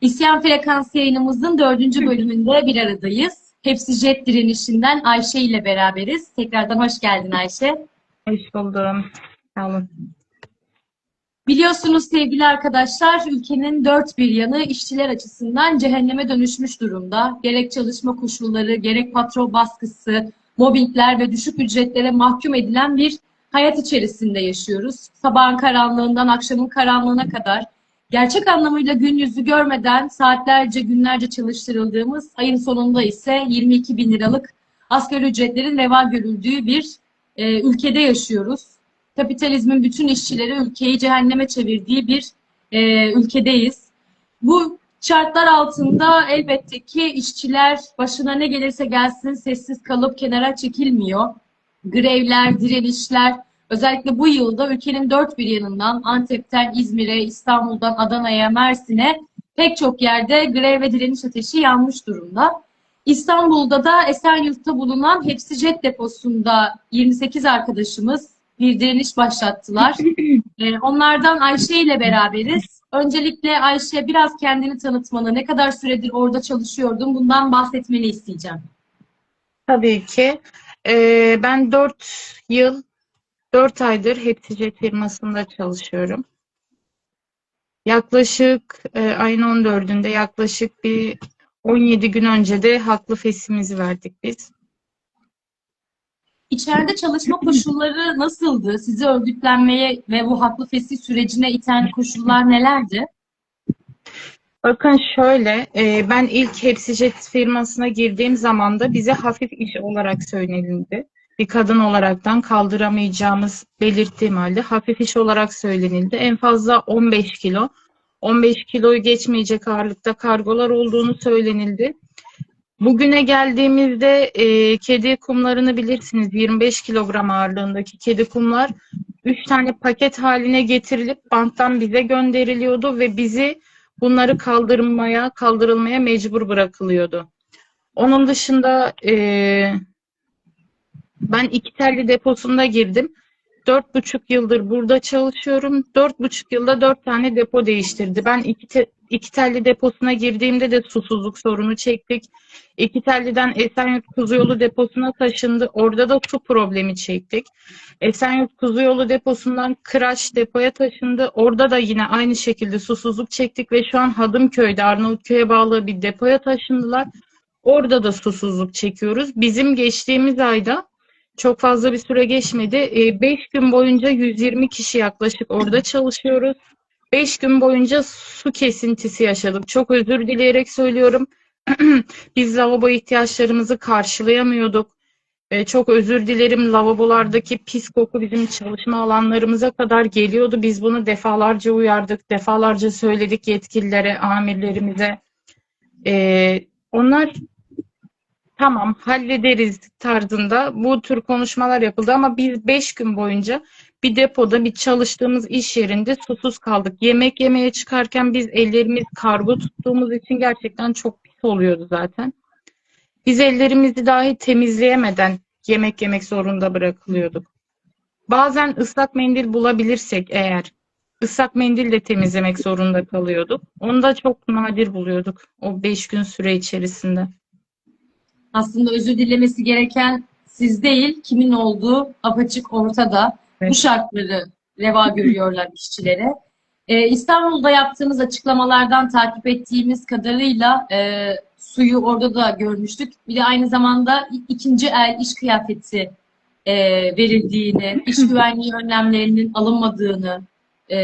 İsyan Frekans yayınımızın dördüncü bölümünde bir aradayız. Hepsi Jet direnişinden Ayşe ile beraberiz. Tekrardan hoş geldin Ayşe. Hoş buldum. Sağ olun. Biliyorsunuz sevgili arkadaşlar, ülkenin dört bir yanı işçiler açısından cehenneme dönüşmüş durumda. Gerek çalışma koşulları, gerek patron baskısı, mobbingler ve düşük ücretlere mahkum edilen bir hayat içerisinde yaşıyoruz. Sabahın karanlığından akşamın karanlığına kadar gerçek anlamıyla gün yüzü görmeden saatlerce, günlerce çalıştırıldığımız, ayın sonunda ise 22 bin liralık asgari ücretlerin reva görüldüğü bir e, ülkede yaşıyoruz. Kapitalizmin bütün işçileri ülkeyi cehenneme çevirdiği bir e, ülkedeyiz. Bu şartlar altında elbette ki işçiler başına ne gelirse gelsin sessiz kalıp kenara çekilmiyor. Grevler, direnişler, özellikle bu yılda ülkenin dört bir yanından Antep'ten İzmir'e, İstanbul'dan Adana'ya, Mersin'e pek çok yerde grev ve direniş ateşi yanmış durumda. İstanbul'da da Esenyurt'ta bulunan Hepsi Jet deposunda 28 arkadaşımız bir direniş başlattılar. Ee, Onlardan Ayşe ile beraberiz. Öncelikle Ayşe biraz kendini tanıtmanı, ne kadar süredir orada çalışıyordun bundan bahsetmeni isteyeceğim. Tabii ki. Ee, ben 4 yıl, 4 aydır Hepsice firmasında çalışıyorum. Yaklaşık e, ayın 14'ünde yaklaşık bir 17 gün önce de haklı fesimizi verdik biz. İçeride çalışma koşulları nasıldı? Sizi örgütlenmeye ve bu haklı fesih sürecine iten koşullar nelerdi? Bakın şöyle, e, ben ilk Hepsijet firmasına girdiğim zaman da bize hafif iş olarak söylenildi. Bir kadın olaraktan kaldıramayacağımız belirttiğim halde hafif iş olarak söylenildi. En fazla 15 kilo, 15 kiloyu geçmeyecek ağırlıkta kargolar olduğunu söylenildi. Bugüne geldiğimizde e, kedi kumlarını bilirsiniz. 25 kilogram ağırlığındaki kedi kumlar 3 tane paket haline getirilip banttan bize gönderiliyordu ve bizi bunları kaldırmaya, kaldırılmaya mecbur bırakılıyordu. Onun dışında e, ben iki telli deposunda girdim. Dört buçuk yıldır burada çalışıyorum. Dört buçuk yılda dört tane depo değiştirdi. Ben iki, te- iki telli deposuna girdiğimde de susuzluk sorunu çektik. İki telliden Esenyurt Kuzuyolu deposuna taşındı. Orada da su problemi çektik. Esenyurt Kuzuyolu deposundan Kıraç depoya taşındı. Orada da yine aynı şekilde susuzluk çektik ve şu an Hadımköy'de Arnavutköy'e bağlı bir depoya taşındılar. Orada da susuzluk çekiyoruz. Bizim geçtiğimiz ayda çok fazla bir süre geçmedi. 5 gün boyunca 120 kişi yaklaşık orada çalışıyoruz. 5 gün boyunca su kesintisi yaşadık. Çok özür dileyerek söylüyorum. Biz lavabo ihtiyaçlarımızı karşılayamıyorduk. E, çok özür dilerim. Lavabolardaki pis koku bizim çalışma alanlarımıza kadar geliyordu. Biz bunu defalarca uyardık, defalarca söyledik yetkililere, amirlerimize. E, onlar tamam hallederiz tarzında bu tür konuşmalar yapıldı ama biz 5 gün boyunca bir depoda bir çalıştığımız iş yerinde susuz kaldık. Yemek yemeye çıkarken biz ellerimiz kargo tuttuğumuz için gerçekten çok pis oluyordu zaten. Biz ellerimizi dahi temizleyemeden yemek yemek zorunda bırakılıyorduk. Bazen ıslak mendil bulabilirsek eğer ıslak mendille temizlemek zorunda kalıyorduk. Onu da çok nadir buluyorduk o 5 gün süre içerisinde. Aslında özür dilemesi gereken siz değil, kimin olduğu apaçık ortada. Bu Evet. şartları reva görüyorlar işçilere. Ee, İstanbul'da yaptığımız açıklamalardan takip ettiğimiz kadarıyla e, suyu orada da görmüştük. Bir de aynı zamanda ikinci el iş kıyafeti e, verildiğini, iş güvenliği önlemlerinin alınmadığını e,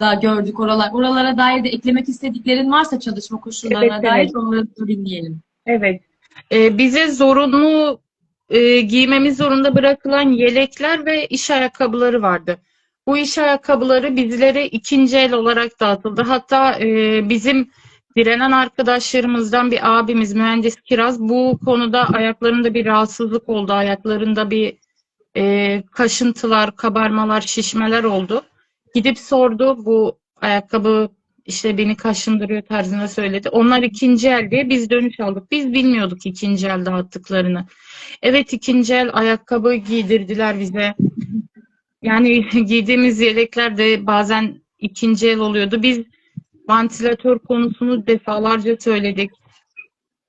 da gördük oralar. Oralara dair de eklemek istediklerin varsa çalışma koşullarına Evet, dair evet. onları da dinleyelim. Evet. Ee, bize zorunlu e, giymemiz zorunda bırakılan yelekler ve iş ayakkabıları vardı. Bu iş ayakkabıları bizlere ikinci el olarak dağıtıldı. Hatta e, bizim direnen arkadaşlarımızdan bir abimiz mühendis Kiraz bu konuda ayaklarında bir rahatsızlık oldu. Ayaklarında bir e, kaşıntılar, kabarmalar, şişmeler oldu. Gidip sordu bu ayakkabı işte beni kaşındırıyor tarzında söyledi. Onlar ikinci el diye biz dönüş aldık. Biz bilmiyorduk ikinci el dağıttıklarını. Evet ikinci el ayakkabı giydirdiler bize. Yani giydiğimiz yelekler de bazen ikinci el oluyordu. Biz Vantilatör konusunu defalarca söyledik.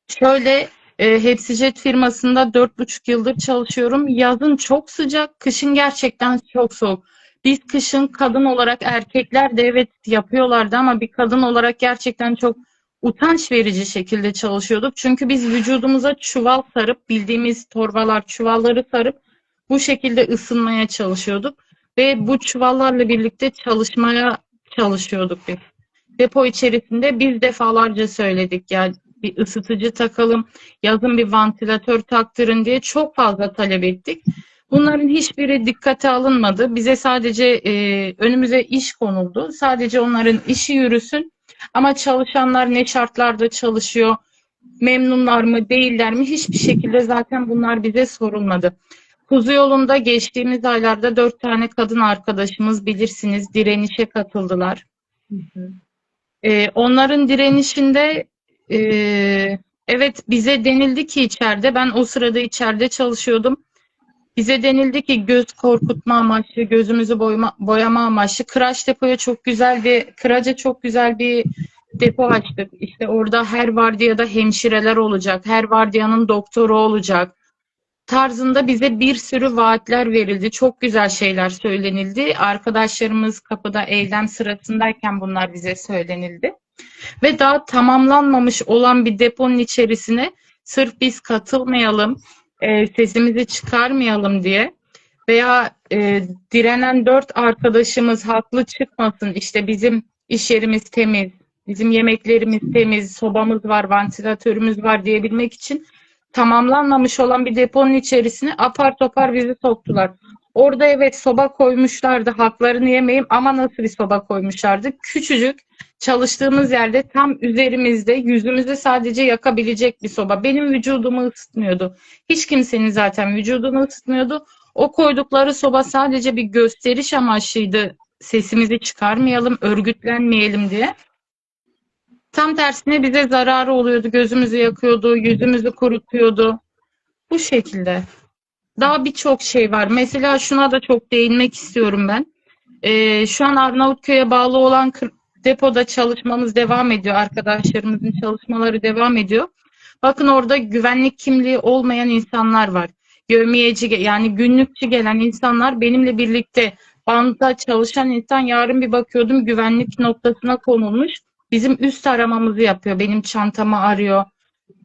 Şöyle e, Hepsijet firmasında 4,5 yıldır çalışıyorum. Yazın çok sıcak, kışın gerçekten çok soğuk. Biz kışın kadın olarak erkekler de evet yapıyorlardı ama bir kadın olarak gerçekten çok utanç verici şekilde çalışıyorduk. Çünkü biz vücudumuza çuval sarıp bildiğimiz torbalar, çuvalları sarıp bu şekilde ısınmaya çalışıyorduk. Ve bu çuvallarla birlikte çalışmaya çalışıyorduk biz. Depo içerisinde biz defalarca söyledik ya bir ısıtıcı takalım, yazın bir vantilatör taktırın diye çok fazla talep ettik. Bunların hiçbiri dikkate alınmadı. Bize sadece e, önümüze iş konuldu. Sadece onların işi yürüsün. Ama çalışanlar ne şartlarda çalışıyor, memnunlar mı, değiller mi hiçbir şekilde zaten bunlar bize sorulmadı. Kuzu yolunda geçtiğimiz aylarda dört tane kadın arkadaşımız bilirsiniz direnişe katıldılar. Ee, onların direnişinde e, evet bize denildi ki içeride ben o sırada içeride çalışıyordum. Bize denildi ki göz korkutma amaçlı, gözümüzü boyama, boyama amaçlı. Kıraç depoya çok güzel bir, Kıraç'a çok güzel bir depo açtık. İşte orada her vardiyada hemşireler olacak, her vardiyanın doktoru olacak tarzında bize bir sürü vaatler verildi. Çok güzel şeyler söylenildi. Arkadaşlarımız kapıda eylem sırasındayken bunlar bize söylenildi. Ve daha tamamlanmamış olan bir deponun içerisine sırf biz katılmayalım, e, sesimizi çıkarmayalım diye veya e, direnen dört arkadaşımız haklı çıkmasın. İşte bizim iş yerimiz temiz, bizim yemeklerimiz temiz, sobamız var, vantilatörümüz var diyebilmek için tamamlanmamış olan bir deponun içerisine apar topar bizi soktular. Orada evet soba koymuşlardı, haklarını yemeyeyim ama nasıl bir soba koymuşlardı? Küçücük çalıştığımız yerde tam üzerimizde, yüzümüzü sadece yakabilecek bir soba. Benim vücudumu ısıtmıyordu. Hiç kimsenin zaten vücudunu ısıtmıyordu. O koydukları soba sadece bir gösteriş amaçlıydı. Sesimizi çıkarmayalım, örgütlenmeyelim diye. Tam tersine bize zararı oluyordu. Gözümüzü yakıyordu, yüzümüzü kurutuyordu. Bu şekilde. Daha birçok şey var. Mesela şuna da çok değinmek istiyorum ben. Ee, şu an Arnavutköy'e bağlı olan depoda çalışmamız devam ediyor. Arkadaşlarımızın çalışmaları devam ediyor. Bakın orada güvenlik kimliği olmayan insanlar var. Yövmiyeci yani günlükçü gelen insanlar benimle birlikte banda çalışan insan yarın bir bakıyordum güvenlik noktasına konulmuş. Bizim üst aramamızı yapıyor. Benim çantamı arıyor.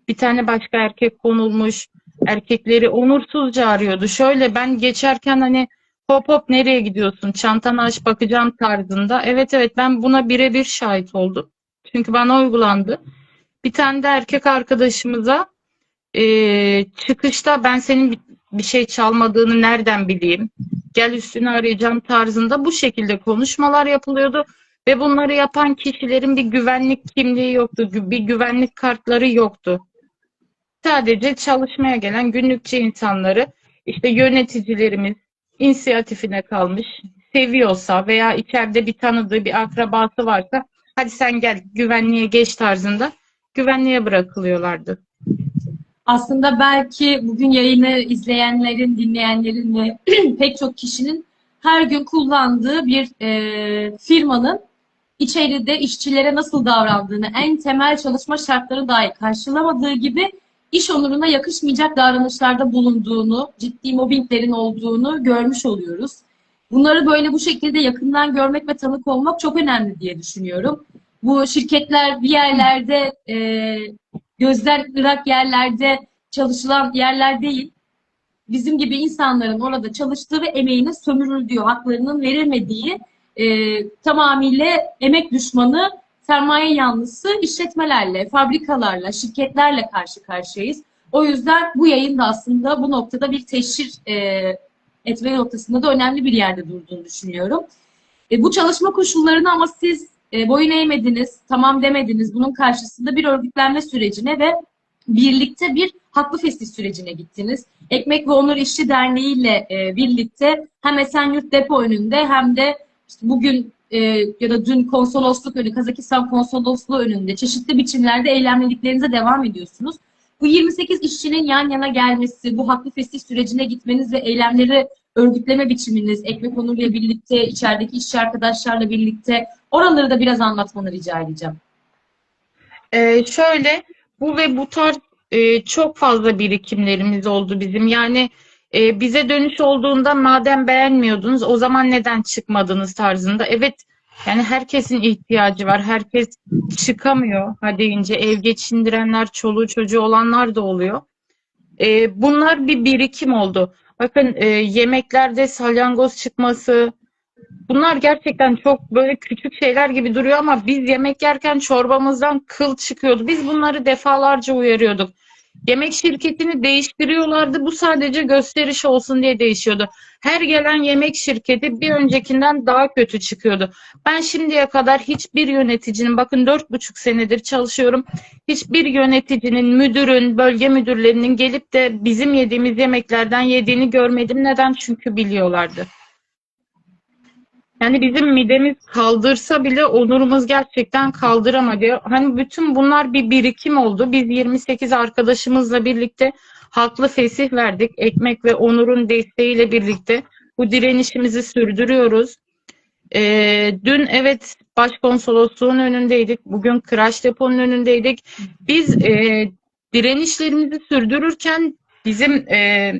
Bir tane başka erkek konulmuş. Erkekleri onursuzca arıyordu. Şöyle ben geçerken hani hop hop nereye gidiyorsun? Çantanı aç bakacağım tarzında. Evet evet ben buna birebir şahit oldum. Çünkü bana uygulandı. Bir tane de erkek arkadaşımıza eee, çıkışta ben senin bir- şey çalmadığını nereden bileyim? Gel üstünü arayacağım tarzında bu şekilde konuşmalar yapılıyordu. Ve bunları yapan kişilerin bir güvenlik kimliği yoktu, bir güvenlik kartları yoktu. Sadece çalışmaya gelen günlükçe insanları işte yöneticilerimiz inisiyatifine kalmış, seviyorsa veya içeride bir tanıdığı bir akrabası varsa hadi sen gel güvenliğe geç tarzında güvenliğe bırakılıyorlardı. Aslında belki bugün yayını izleyenlerin, dinleyenlerin ve pek çok kişinin her gün kullandığı bir e, firmanın içeride işçilere nasıl davrandığını, en temel çalışma şartları dahi karşılamadığı gibi iş onuruna yakışmayacak davranışlarda bulunduğunu, ciddi mobbinglerin olduğunu görmüş oluyoruz. Bunları böyle bu şekilde yakından görmek ve tanık olmak çok önemli diye düşünüyorum. Bu şirketler bir yerlerde e, gözden ırak yerlerde çalışılan yerler değil. Bizim gibi insanların orada çalıştığı ve emeğine sömürüldüğü, haklarının verilmediği e, tamamıyla emek düşmanı, sermaye yanlısı işletmelerle, fabrikalarla, şirketlerle karşı karşıyayız. O yüzden bu yayın da aslında bu noktada bir teşhir e, etme noktasında da önemli bir yerde durduğunu düşünüyorum. E, bu çalışma koşullarını ama siz e, boyun eğmediniz, tamam demediniz. Bunun karşısında bir örgütlenme sürecine ve birlikte bir haklı fesih sürecine gittiniz. Ekmek ve Onur İşçi Derneği ile e, birlikte hem Esenyurt depo önünde hem de işte bugün e, ya da dün konsolosluk önü, Kazakistan konsolosluğu önünde çeşitli biçimlerde eylemlediklerinize devam ediyorsunuz. Bu 28 işçinin yan yana gelmesi, bu haklı fesih sürecine gitmeniz ve eylemleri örgütleme biçiminiz, Ekmek Onur ile birlikte, içerideki işçi arkadaşlarla birlikte Oraları da biraz anlatmanı rica edeceğim. Ee, şöyle bu ve bu tarz e, çok fazla birikimlerimiz oldu bizim. Yani e, bize dönüş olduğunda madem beğenmiyordunuz o zaman neden çıkmadınız tarzında. Evet yani herkesin ihtiyacı var. Herkes çıkamıyor ha deyince ev geçindirenler, çoluğu çocuğu olanlar da oluyor. E, bunlar bir birikim oldu. Bakın e, yemeklerde salyangoz çıkması, Bunlar gerçekten çok böyle küçük şeyler gibi duruyor ama biz yemek yerken çorbamızdan kıl çıkıyordu. Biz bunları defalarca uyarıyorduk. Yemek şirketini değiştiriyorlardı. Bu sadece gösteriş olsun diye değişiyordu. Her gelen yemek şirketi bir öncekinden daha kötü çıkıyordu. Ben şimdiye kadar hiçbir yöneticinin, bakın dört buçuk senedir çalışıyorum. Hiçbir yöneticinin, müdürün, bölge müdürlerinin gelip de bizim yediğimiz yemeklerden yediğini görmedim. Neden? Çünkü biliyorlardı. Yani bizim midemiz kaldırsa bile onurumuz gerçekten kaldıramadı. Hani bütün bunlar bir birikim oldu. Biz 28 arkadaşımızla birlikte haklı fesih verdik. Ekmek ve Onur'un desteğiyle birlikte bu direnişimizi sürdürüyoruz. Ee, dün evet başkonsolosluğun önündeydik. Bugün Kıraç Depo'nun önündeydik. Biz e, direnişlerimizi sürdürürken bizim e,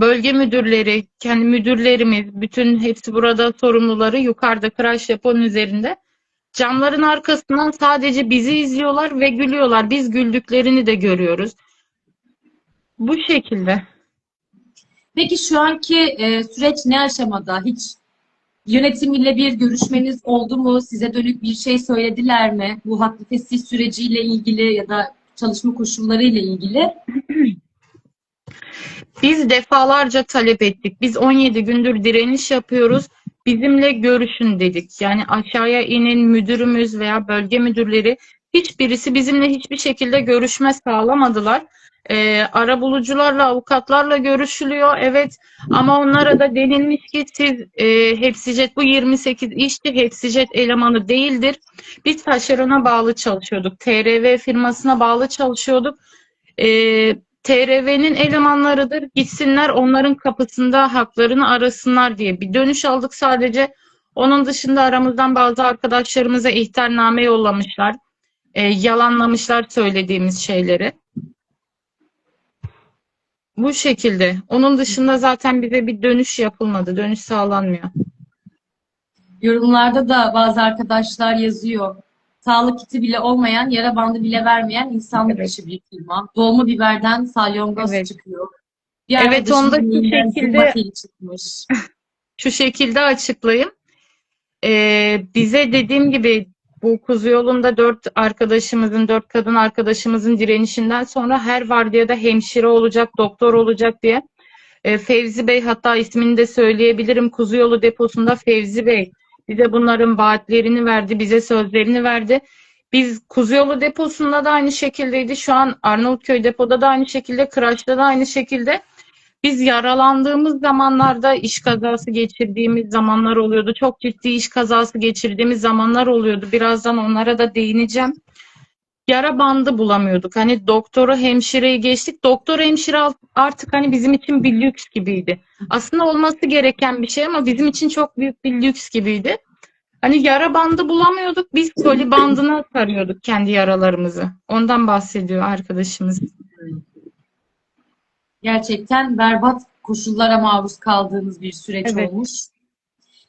bölge müdürleri, kendi müdürlerimiz, bütün hepsi burada sorumluları yukarıda Kıraç Depo'nun üzerinde. Camların arkasından sadece bizi izliyorlar ve gülüyorlar. Biz güldüklerini de görüyoruz. Bu şekilde. Peki şu anki e, süreç ne aşamada? Hiç yönetim ile bir görüşmeniz oldu mu? Size dönük bir şey söylediler mi? Bu haklı fesih süreciyle ilgili ya da çalışma koşulları ile ilgili. Biz defalarca talep ettik. Biz 17 gündür direniş yapıyoruz. Bizimle görüşün dedik. Yani aşağıya inin müdürümüz veya bölge müdürleri hiçbirisi bizimle hiçbir şekilde görüşme sağlamadılar. Ee, arabulucularla, avukatlarla görüşülüyor. Evet ama onlara da denilmiş ki siz e, Hepsicet bu 28 işçi Hepsicet elemanı değildir. Biz taşerona bağlı çalışıyorduk. TRV firmasına bağlı çalışıyorduk. Ee, TRV'nin elemanlarıdır. Gitsinler onların kapısında haklarını arasınlar diye bir dönüş aldık sadece. Onun dışında aramızdan bazı arkadaşlarımıza ihtarname yollamışlar. E, yalanlamışlar söylediğimiz şeyleri. Bu şekilde. Onun dışında zaten bize bir dönüş yapılmadı. Dönüş sağlanmıyor. Yorumlarda da bazı arkadaşlar yazıyor. Sağlık kiti bile olmayan, yara bandı bile vermeyen insanlık Evet. dışı bir firma. Dolma biberden salyangoz Evet. çıkıyor. Bir Evet, şu yemeğinden şekilde- çıkmış. şu şekilde açıklayayım. Ee, bize dediğim gibi bu kuzu yolunda dört arkadaşımızın, dört kadın arkadaşımızın direnişinden sonra her vardiyada hemşire olacak, doktor olacak diye e, Fevzi Bey hatta ismini de söyleyebilirim. Kuzu yolu deposunda Fevzi Bey bize bunların vaatlerini verdi, bize sözlerini verdi. Biz Kuzu yolu deposunda da aynı şekildeydi. Şu an Arnavutköy depoda da aynı şekilde, Kıraç'ta da aynı şekilde. Biz yaralandığımız zamanlarda iş kazası geçirdiğimiz zamanlar oluyordu. Çok ciddi iş kazası geçirdiğimiz zamanlar oluyordu. Birazdan onlara da değineceğim. Yara bandı bulamıyorduk. Hani doktoru, hemşireyi geçtik. Doktor, hemşire artık hani bizim için bir lüks gibiydi. Aslında olması gereken bir şey ama bizim için çok büyük bir lüks gibiydi. Hani yara bandı bulamıyorduk. Biz koli bandına sarıyorduk kendi yaralarımızı. Ondan bahsediyor arkadaşımız. Gerçekten berbat koşullara maruz kaldığınız bir süreç Evet. olmuş.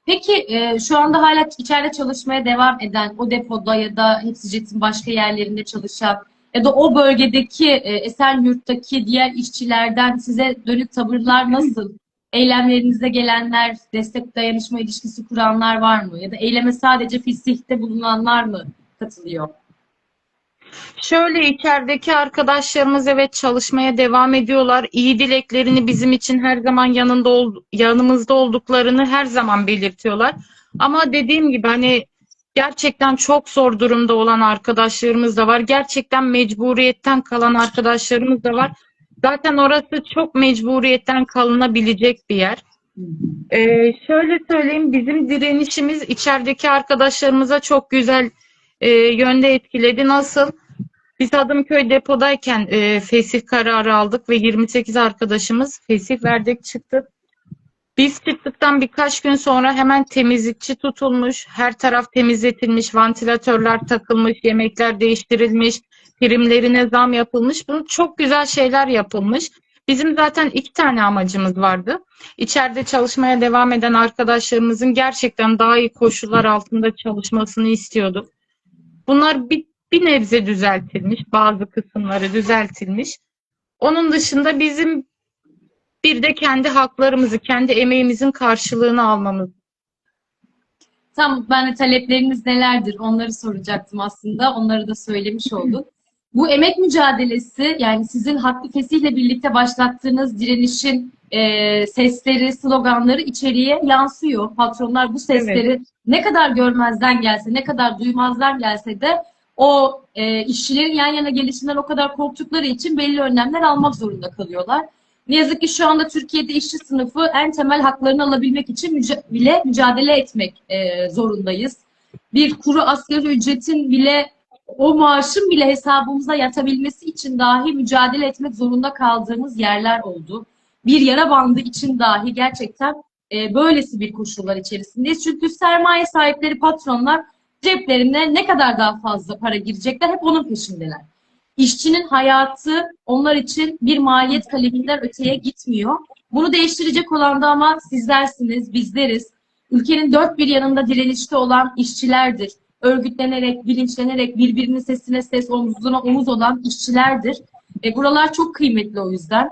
Peki e, şu anda hala içeride çalışmaya devam eden o depoda ya da Hepsicet'in başka yerlerinde çalışan ya da o bölgedeki e, Esenyurt'taki diğer işçilerden size dönük tavırlar nasıl? Eylemlerinize gelenler, destek dayanışma ilişkisi kuranlar var mı? Ya da eyleme sadece fisihte bulunanlar mı katılıyor? Şöyle içerideki arkadaşlarımız evet çalışmaya devam ediyorlar. İyi dileklerini bizim için her zaman yanında ol, yanımızda olduklarını her zaman belirtiyorlar. Ama dediğim gibi hani gerçekten çok zor durumda olan arkadaşlarımız da var. Gerçekten mecburiyetten kalan arkadaşlarımız da var. Zaten orası çok mecburiyetten kalınabilecek bir yer. Ee, şöyle söyleyeyim, bizim direnişimiz içerideki arkadaşlarımıza çok güzel e, yönde etkiledi. Nasıl? Biz Adımköy depodayken e, fesih kararı aldık ve 28 arkadaşımız fesih verdik çıktık. Biz çıktıktan birkaç gün sonra hemen temizlikçi tutulmuş, her taraf temizletilmiş, vantilatörler takılmış, yemekler değiştirilmiş, primlerine zam yapılmış. Bunun çok güzel şeyler yapılmış. Bizim zaten iki tane amacımız vardı. İçeride çalışmaya devam eden arkadaşlarımızın gerçekten daha iyi koşullar altında çalışmasını istiyorduk. Bunlar bir, bir nebze düzeltilmiş, bazı kısımları düzeltilmiş. Onun dışında bizim bir de kendi haklarımızı, kendi emeğimizin karşılığını almamız. Tam ben de talepleriniz nelerdir onları soracaktım aslında. Onları da söylemiş oldun. Bu emek mücadelesi yani sizin haklı fesihle birlikte başlattığınız direnişin e, sesleri, sloganları içeriye yansıyor. Patronlar bu sesleri ne kadar görmezden gelse, ne kadar duymazdan gelse de o e, işçilerin yan yana gelişinden o kadar korktukları için belli önlemler almak zorunda kalıyorlar. Ne yazık ki şu anda Türkiye'de işçi sınıfı en temel haklarını alabilmek için müca- bile mücadele etmek e, zorundayız. Bir kuru asgari ücretin bile o maaşın bile hesabımıza yatabilmesi için dahi mücadele etmek zorunda kaldığımız yerler oldu. Bir yara bandı için dahi gerçekten e, böylesi bir koşullar içerisindeyiz. Çünkü sermaye sahipleri patronlar ceplerine ne kadar daha fazla para girecekler hep onun peşindeler. İşçinin hayatı onlar için bir maliyet kaleminden öteye gitmiyor. Bunu değiştirecek olan da ama sizlersiniz, bizleriz. Ülkenin dört bir yanında direnişte olan işçilerdir. Örgütlenerek, bilinçlenerek birbirinin sesine ses, omuzuna omuz olan işçilerdir. E, buralar çok kıymetli o yüzden.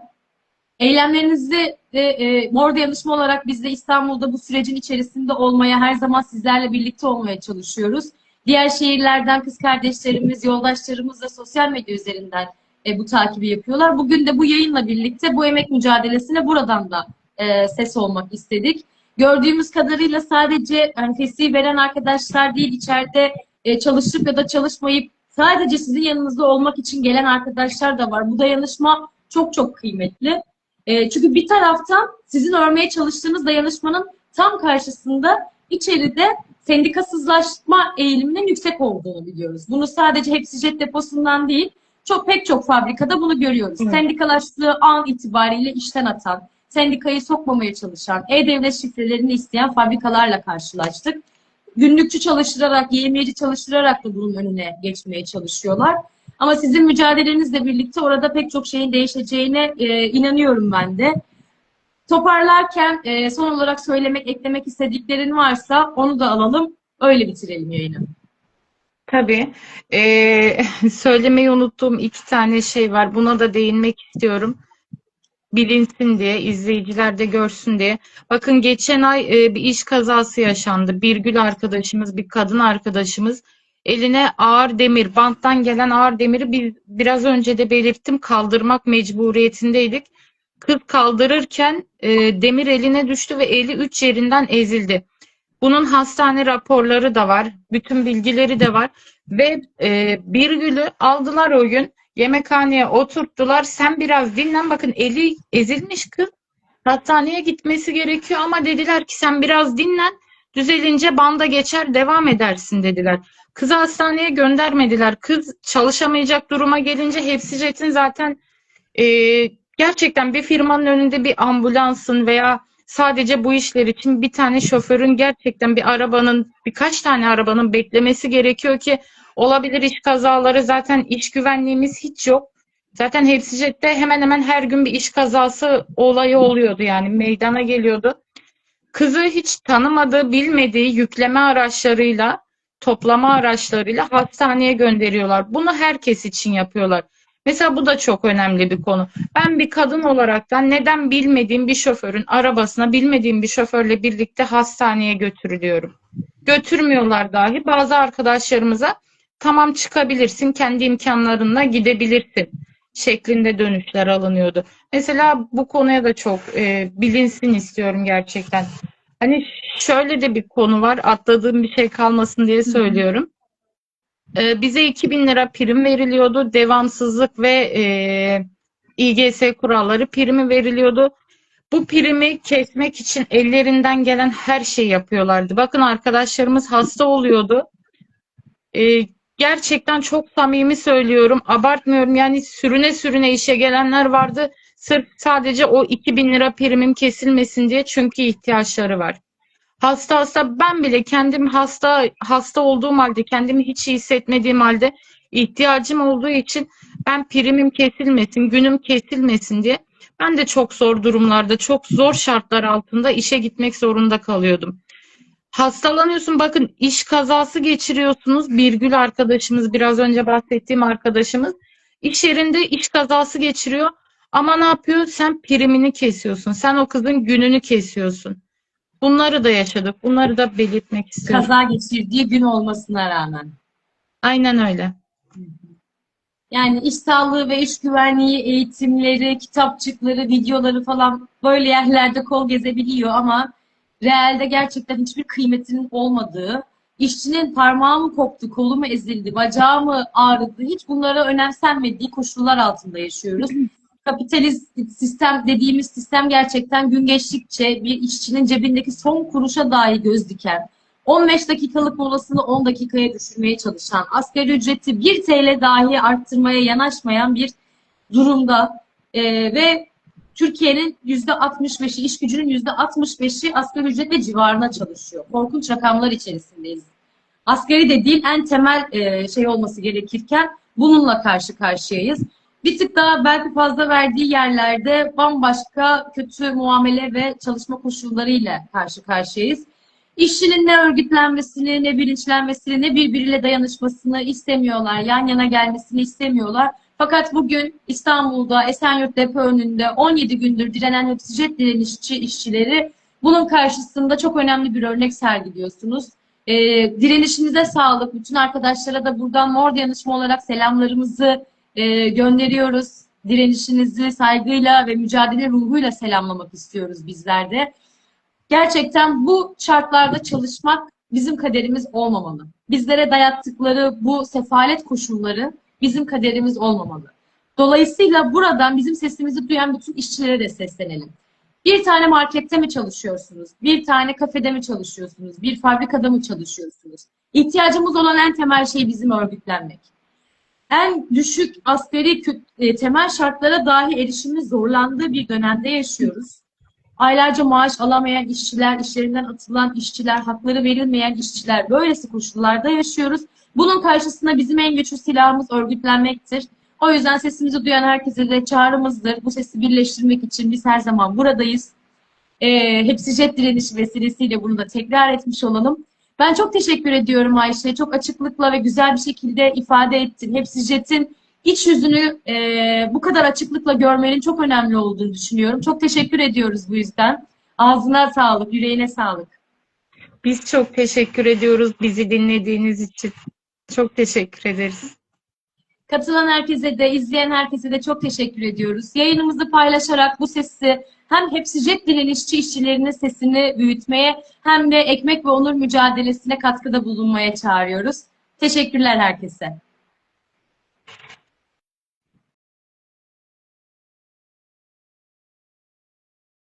Eylemlerinizi de e, Mor Dayanışma olarak biz de İstanbul'da bu sürecin içerisinde olmaya, her zaman sizlerle birlikte olmaya çalışıyoruz. Diğer şehirlerden kız kardeşlerimiz, yoldaşlarımız da sosyal medya üzerinden e, bu takibi yapıyorlar. Bugün de bu yayınla birlikte bu emek mücadelesine buradan da e, ses olmak istedik. Gördüğümüz kadarıyla sadece hani fesih veren arkadaşlar değil, içeride e, çalışıp ya da çalışmayıp sadece sizin yanınızda olmak için gelen arkadaşlar da var. Bu dayanışma çok çok kıymetli. E, çünkü bir taraftan sizin örmeye çalıştığınız dayanışmanın tam karşısında içeride sendikasızlaşma eğiliminin yüksek olduğunu biliyoruz. Bunu sadece hepsi jet deposundan değil, çok pek çok fabrikada bunu görüyoruz. Evet. Sendikalaştığı an itibariyle işten atan, sendikayı sokmamaya çalışan, e-devlet şifrelerini isteyen fabrikalarla karşılaştık. Günlükçü çalıştırarak, yemiyeci çalıştırarak da bunun önüne geçmeye çalışıyorlar. Ama sizin mücadelenizle birlikte orada pek çok şeyin değişeceğine e, inanıyorum ben de. Toparlarken e, son olarak söylemek, eklemek istediklerin varsa onu da alalım. Öyle bitirelim yayını. Tabii. Ee, söylemeyi unuttuğum iki tane şey var. Buna da değinmek istiyorum. Bilinsin diye, izleyiciler de görsün diye. Bakın geçen ay e, bir iş kazası yaşandı. Bir gül arkadaşımız, bir kadın arkadaşımız eline ağır demir, banttan gelen ağır demiri biz biraz önce de belirttim kaldırmak mecburiyetindeydik. Kız kaldırırken e, demir eline düştü ve eli üç yerinden ezildi. Bunun hastane raporları da var. Bütün bilgileri de var. Ve e, bir gülü aldılar o gün. Yemekhaneye oturttular. Sen biraz dinlen. Bakın eli ezilmiş kız. Hastaneye gitmesi gerekiyor ama dediler ki sen biraz dinlen. Düzelince banda geçer devam edersin dediler. Kızı hastaneye göndermediler. Kız çalışamayacak duruma gelince hepsi jetin zaten e, gerçekten bir firmanın önünde bir ambulansın veya sadece bu işler için bir tane şoförün gerçekten bir arabanın birkaç tane arabanın beklemesi gerekiyor ki olabilir iş kazaları zaten iş güvenliğimiz hiç yok. Zaten Hepsijet'te hemen hemen her gün bir iş kazası olayı oluyordu yani meydana geliyordu. Kızı hiç tanımadığı, bilmediği yükleme araçlarıyla, toplama araçlarıyla hastaneye gönderiyorlar. Bunu herkes için yapıyorlar. Mesela bu da çok önemli bir konu. Ben bir kadın olaraktan neden bilmediğim bir şoförün arabasına bilmediğim bir şoförle birlikte hastaneye götürülüyorum. Götürmüyorlar dahi. Bazı arkadaşlarımıza tamam çıkabilirsin, kendi imkanlarınla gidebilirsin şeklinde dönüşler alınıyordu. Mesela bu konuya da çok e, bilinsin istiyorum gerçekten. Hani şöyle de bir konu var. Atladığım bir şey kalmasın diye söylüyorum. E, bize 2000 lira prim veriliyordu. Devamsızlık ve e, İGS kuralları primi veriliyordu. Bu primi kesmek için ellerinden gelen her şeyi yapıyorlardı. Bakın arkadaşlarımız hasta oluyordu. E, gerçekten çok samimi söylüyorum. Abartmıyorum. Yani sürüne sürüne işe gelenler vardı. Sırf sadece o 2000 lira primim kesilmesin diye çünkü ihtiyaçları var. Hasta hasta ben bile kendim hasta hasta olduğum halde kendimi hiç iyi hissetmediğim halde ihtiyacım olduğu için ben primim kesilmesin, günüm kesilmesin diye ben de çok zor durumlarda, çok zor şartlar altında işe gitmek zorunda kalıyordum. Hastalanıyorsun bakın iş kazası geçiriyorsunuz. Birgül arkadaşımız biraz önce bahsettiğim arkadaşımız iş yerinde iş kazası geçiriyor. Ama ne yapıyor? Sen primini kesiyorsun. Sen o kızın gününü kesiyorsun. Bunları da yaşadık. Bunları da belirtmek istiyorum. Kaza geçirdiği gün olmasına rağmen. Aynen öyle. Yani iş sağlığı ve iş güvenliği eğitimleri, kitapçıkları, videoları falan böyle yerlerde kol gezebiliyor ama realde gerçekten hiçbir kıymetinin olmadığı, işçinin parmağı mı koptu, kolu mu ezildi, bacağı mı ağrıdı, hiç bunlara önemsenmediği koşullar altında yaşıyoruz. Kapitalist sistem dediğimiz sistem gerçekten gün geçtikçe bir işçinin cebindeki son kuruşa dahi göz diken, 15 dakikalık molasını 10 dakikaya düşürmeye çalışan, asgari ücreti 1 TL dahi arttırmaya yanaşmayan bir durumda Ee, ve Türkiye'nin %65'i, iş gücünün %65'i asgari ücret ve civarına çalışıyor. Korkunç rakamlar içerisindeyiz. Asgari de değil, en temel e, şey olması gerekirken bununla karşı karşıyayız. Bir tık daha belki fazla verdiği yerlerde bambaşka kötü muamele ve çalışma koşullarıyla karşı karşıyayız. İşçinin ne örgütlenmesini, ne bilinçlenmesini, ne birbiriyle dayanışmasını istemiyorlar. Yan yana gelmesini istemiyorlar. Fakat bugün İstanbul'da Esenyurt depo önünde 17 gündür direnen hepsijet direnişçi işçileri bunun karşısında çok önemli bir örnek sergiliyorsunuz. Ee, direnişinize sağlık. Bütün arkadaşlara da buradan Mor Dayanışma olarak selamlarımızı e, gönderiyoruz. Direnişinizi saygıyla ve mücadele ruhuyla selamlamak istiyoruz bizler de. Gerçekten bu şartlarda çalışmak bizim kaderimiz olmamalı. Bizlere dayattıkları bu sefalet koşulları bizim kaderimiz olmamalı. Dolayısıyla buradan bizim sesimizi duyan bütün işçilere de seslenelim. Bir tane markette mi çalışıyorsunuz? Bir tane kafede mi çalışıyorsunuz? Bir fabrikada mı çalışıyorsunuz? İhtiyacımız olan en temel şey bizim örgütlenmek. En düşük asgari kö- e, temel şartlara dahi erişimimiz zorlandığı bir dönemde yaşıyoruz. Aylarca maaş alamayan işçiler, işlerinden atılan işçiler, hakları verilmeyen işçiler böylesi koşullarda yaşıyoruz. Bunun karşısında bizim en güçlü silahımız örgütlenmektir. O yüzden sesimizi duyan herkese de çağrımızdır. Bu sesi birleştirmek için biz her zaman buradayız. Ee, hepsi jet direnişi vesilesiyle bunu da tekrar etmiş olalım. Ben çok teşekkür ediyorum Ayşe. Çok açıklıkla ve güzel bir şekilde ifade ettin. Hepsi jetin iç yüzünü e, bu kadar açıklıkla görmenin çok önemli olduğunu düşünüyorum. Çok teşekkür ediyoruz bu yüzden. Ağzına sağlık, yüreğine sağlık. Biz çok teşekkür ediyoruz bizi dinlediğiniz için. Çok teşekkür ederiz. Katılan herkese de, izleyen herkese de çok teşekkür ediyoruz. Yayınımızı paylaşarak bu sesi hem hepsi jet direnişçi işçilerinin sesini büyütmeye hem de ekmek ve onur mücadelesine katkıda bulunmaya çağırıyoruz. Teşekkürler herkese.